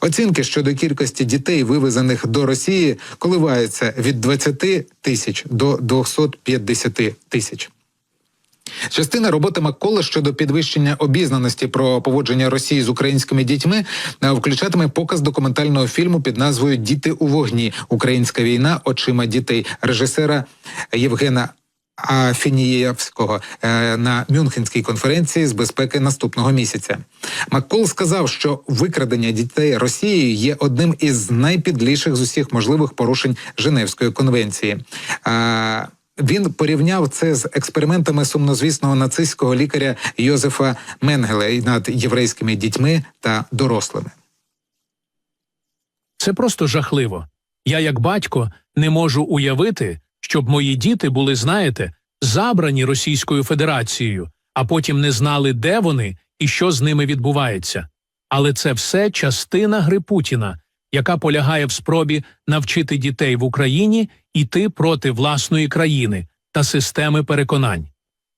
Оцінки щодо кількості дітей, вивезених до Росії, коливаються від 20 тисяч до 250 тисяч. Частина роботи Маккола щодо підвищення обізнаності про поводження Росії з українськими дітьми е, включатиме показ документального фільму під назвою Діти у вогні. Українська війна очима дітей режисера Євгена. Афінієвського е, на Мюнхенській конференції з безпеки наступного місяця Маккол сказав, що викрадення дітей Росією є одним із найпідліших з усіх можливих порушень Женевської конвенції. Він порівняв це з експериментами сумнозвісного нацистського лікаря Йозефа Менгеле над єврейськими дітьми та дорослими. Це просто жахливо. Я, як батько, не можу уявити, щоб мої діти були, знаєте, забрані Російською Федерацією, а потім не знали, де вони і що з ними відбувається. Але це все частина гри Путіна, яка полягає в спробі навчити дітей в Україні йти проти власної країни та системи переконань.